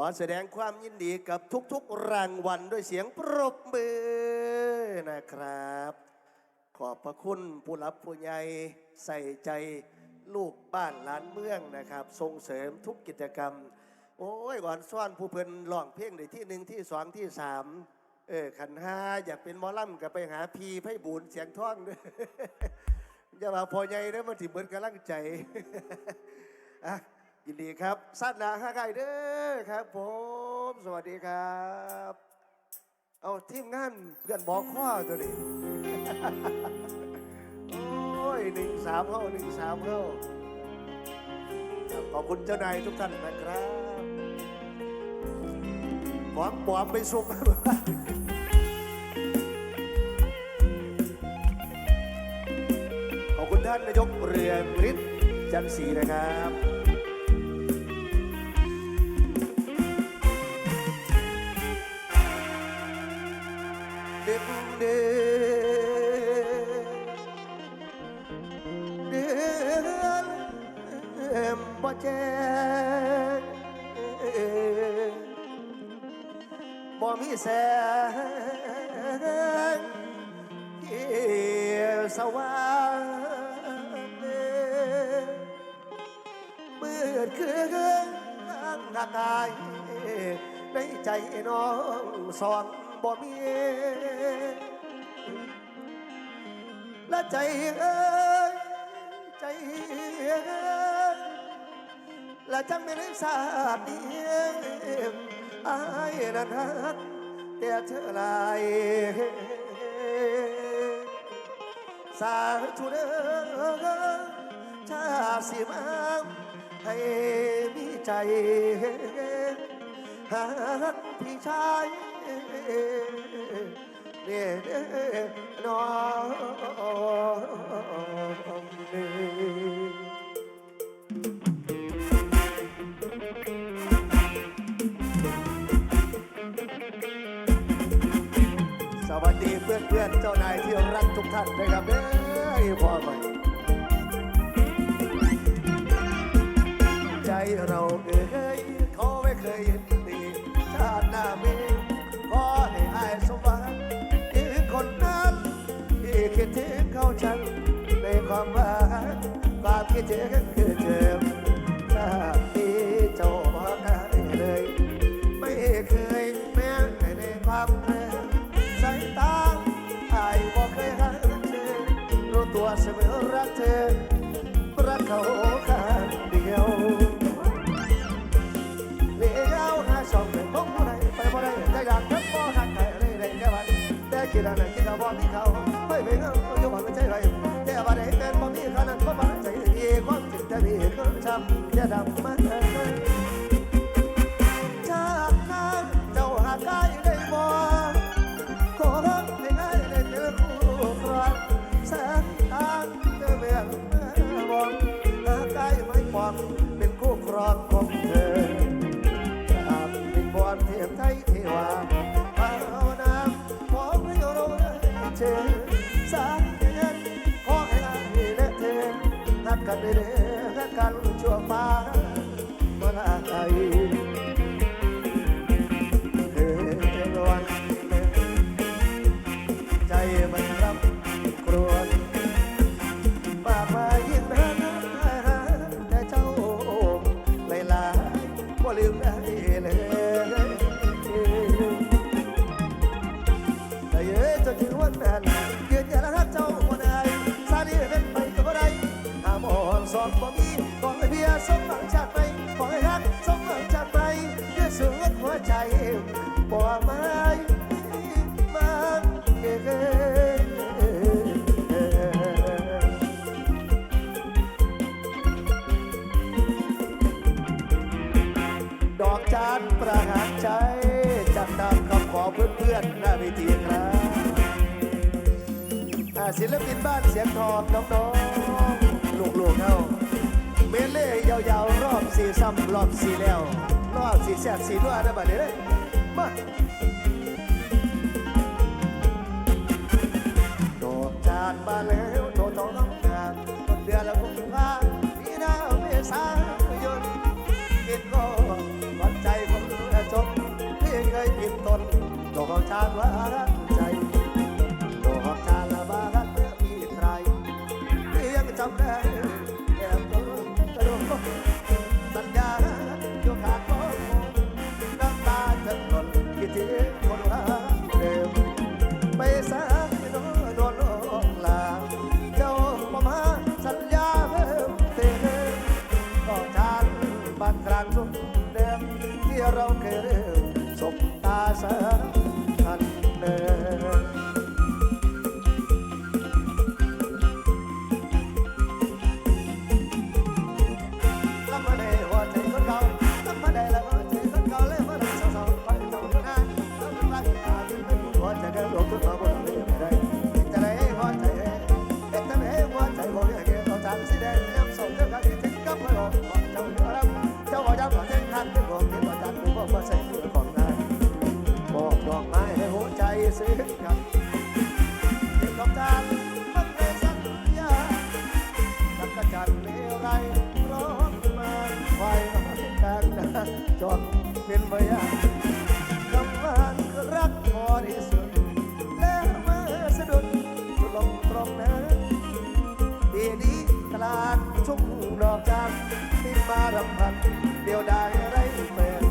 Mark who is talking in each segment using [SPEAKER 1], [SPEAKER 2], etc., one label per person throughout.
[SPEAKER 1] อแสดงความยินดีกับทุกๆรางวัลด้วยเสียงปรบมือนะครับ ขอบพระคุณผู้รับผู้ใหญ่ใส่ใจลูกบ้านหลานเมืองนะครับ ส่งเสริมทุกกิจกรรม โอ้ยก่อนซ่อนผู้เพิ่นร้องเพลงในที่หนึ่งที่สองที่สามเออขันห้าอยากเป็นมอลำก็ไปหาพีไพ่บูนเสียงท่องเด้ออย่ามาพอใหญ่เด้อมันถิเบิดกำลังใจอะ ยินดีครับสั้นหนาห้าไก่เด้อครับผม สวัสดีครับ เอาทีมงานเพื่อนบอกข้อตัวนี้ โอ้ยหนึ่งสามเข้าหนึ่งสามเข้าขอบคุณเจ้านายทุกท่านนะครับของปอมไปซุกขอบคุณท่านนายกเรืองฤทธิ์จันทร์ศรีนะครับ สว่างมืดคืออากายในใจน้องสองบ่มีและใจเอ้ยใจเอ้ยและจังไม่ได้สาดเดียวอายนั้นฮักแต่เธอลาย สาธุเด้อชาสิมาให้มีใจหักพี่ชายเนี่ยน้องนี่สวัสดีเพื่อนเพื่อนๆเจ้านายที่รักทุกท่านนะครับ เราเอ้ยเขาไม่เคยยินดีชาติหน้ามีขอให้อายสมหวังถึงคนนั้นที่คิดถึงเขาฉันในความหวังความคิดถึงคือเจ็บ คิดอะไรคิดเอาบ่มีเขาไม่เป็นเงาอยู่บ่ใจไรแต่ว่าได้เป็นบ่มีขนานั้นบ่มาใจดีความจริงจะมีก็ช้ำจะดำมา เจอสายเดือนขอให้เราและเธอนักกันเด้อนักกันชั่วฟ้าเมื่อไหร่ สมหวังชาติไปขอให้รักสมหวังชาติไปยืดสุดหัวใจบ่ไม่มันเอ่ยดอกจานประหารใจจัดตามคำขอเพื่อนๆหน้าเวทีครับศิลปินบ้านเสียงทองน้องๆลูกๆเอา เล่ยาวๆรอบสี่ซ้ำรอบสี่แล้ว รอบสี่แสบสี่นัวได้บัดนี้เลยมาดอกจานมาแล้วโตโตน้องงามคนเดือนละคงพาพี่น้าเมษายนคิดก็หวั่นใจผมเลยผิดตนดอกชาติว่าใจดอกชาติละบ้านเมื่อมีใครที่ยังจำได้ ถึงคนรักเดิมไปสายโนโดนลงลาเจ้าประมาสัญญาเพิ่มเติมก็ทานบ้านกลางทุ่งเดิมที่เราเคยเริ่มสบตาเสัก จนเป็นพยานคำว่ารักพอที่สุดแล้วมาสะดุดลงตรงนั้นดีดีกลางชุ่มดอกจานที่มารำพันเดียวได้ไรเป็น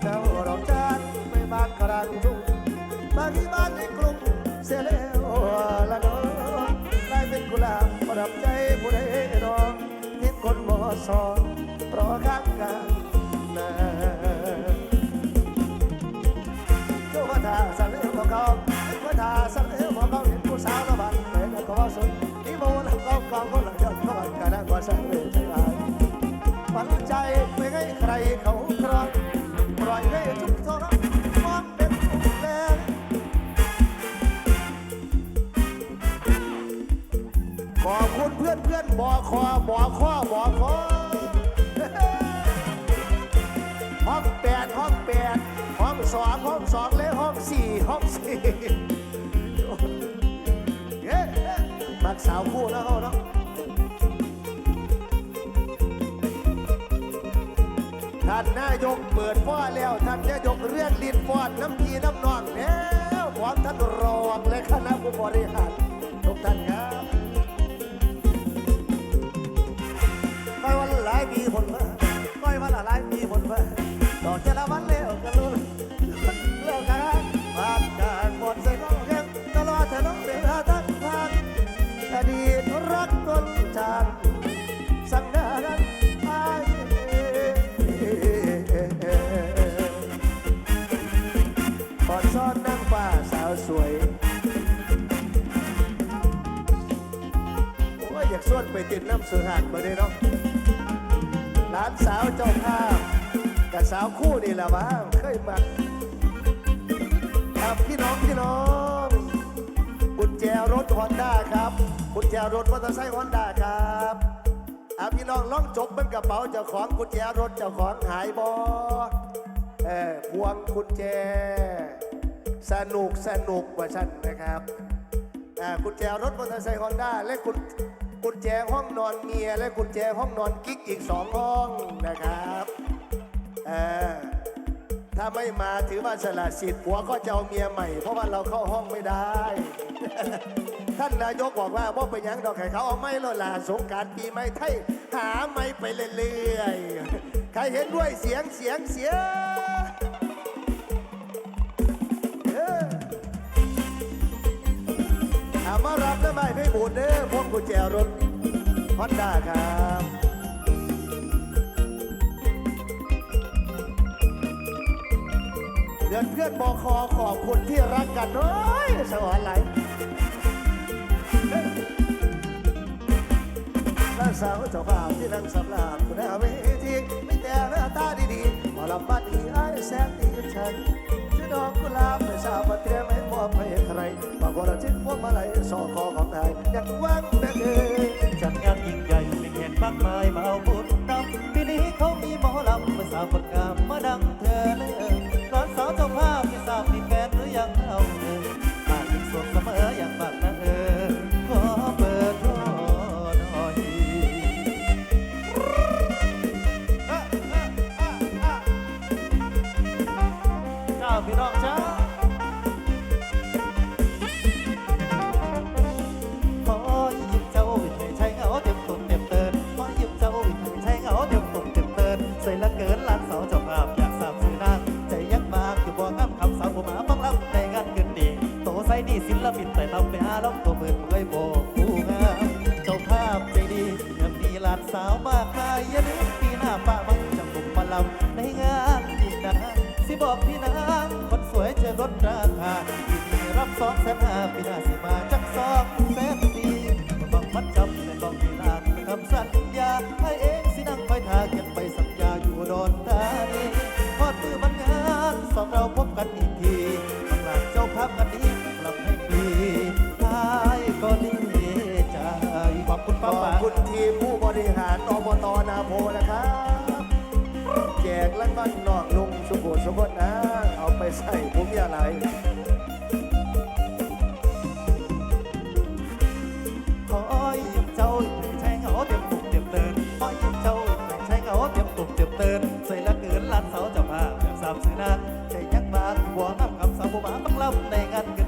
[SPEAKER 1] เจ้าดอกจานไม่บานกลางทุ่งบางที่บ้านในกรุงเสียแล้วละน้องกลายเป็นกุหลาบประดับใจผู้ใดรองทิ้งคนบ่สองรอข้างกัน องกองคนละยอดเขาบันกันกว่าสั่งเลยใจร้ายฝันใจไม่ให้ใครเขาครองปล่อยให้ทุกทรมานเป็นแรงขอบคุณเพื่อนเพื่อนบอคอบอข้อบอคอห้องแปดห้องแปดห้องสองห้องสองและห้องสี่ห้องสี่เย้มักสา นานนายกเปิดฟ้อแล้วท่านนายกเรื่องลินฟ้อนน้ำพีน้ำนองแล้วพร้อมท่านรองและคณะผู้บริหารทุกท่านครับากส่วนไปติดน้ำสุหานมาเลยเนาะหลานสาวเจ้าภาพกับสาวคู่นี่แหละวะเคยมาครับพี่น้องพี่น้องกุญแจรถฮอนด้าครับกุญแจรถมอเตอร์ไซค์ฮอนด้าครับอะพี่น้องล่องจบเป็นกระเป๋าเจ้าของกุญแจรถเจ้าของหายบอเออพวงกุญแจ สนุกสนุกกว่าฉันนะครับอ่ากุญแจรถมอเตอร์ไซค์ฮอนด้าและกุญ กุญแจห้องนอนเมีย และกุญแจห้องนอนกิ๊กอีกสองห้องนะครับอ่าถ้าไม่มาถือว่าสละสิทธิ์ผัวก็จะเอาเมียใหม่ เพราะว่าเราเข้าห้องไม่ได้ ท่านนายกบอกว่าว่าไปยังดอกไข่เขาเอาไม่ลดลาสงการปีใหม่ไทยหาไม่ไปเรื่อยๆใครเห็นด้วยเสียงเสียงเสียง มารับได้ไหมพี่บุญเด้อพวงกุญแจรถฮอนด้าครับเดือนเพื่อนบอคอขอบคุณที่รักกันเอ้ยสวรรค์ไหลนางสาวเจ้าบ่าวที่นั่งสำราญคุณอาเวทีไม่แต่หน้าตาดีๆหมอลำบ้านอีไอ้แสนดีฉันชื่อดอกกุหลาบ อบให้ใครบางคนอาจิ้นพวงมาลัยสอคอของไทยอยากหวังแต่เอ้ย
[SPEAKER 2] จัดงานยิ่งใหญ่มีแขกมากมายมาเอาบุญนำปีนี้เขามีหมอลำมาสาวคน บอกพี่นางคนสวยจะลดราคาที่นี่รับสองแสนห้าปีหน้าสิมาจักสองแสนสี่ต้องมัดจำในต้องมีลางเป็นคำสัญญาให้เองสินั่งคอยทาเก็บไปสัญญาอยู่ดอนธานีพอดมือมันงานสองเราพบกันอีกทีข้างหลังเจ้าภาพกันดีกลับให้ดีท้ายก็ดีใจขอบคุณป้า
[SPEAKER 1] อบ
[SPEAKER 2] ป๋า
[SPEAKER 1] คุณทีมผู้บริหารอบตนาโพนะครับ ใส่ผมยาไหล
[SPEAKER 2] ขอยืมเจ้าให้ใช้เหงาเตรียมตุกเตรียมเตือนขอยืมเจ้าให้ใช้เหงาเตรียมตุกเตรียมเตือนใส่ละเกินล้านเสาเจ้าภาพอยากสามสื่อนาใจยังบางบัวน้ำคำสาวบัวมาบังลำในงาน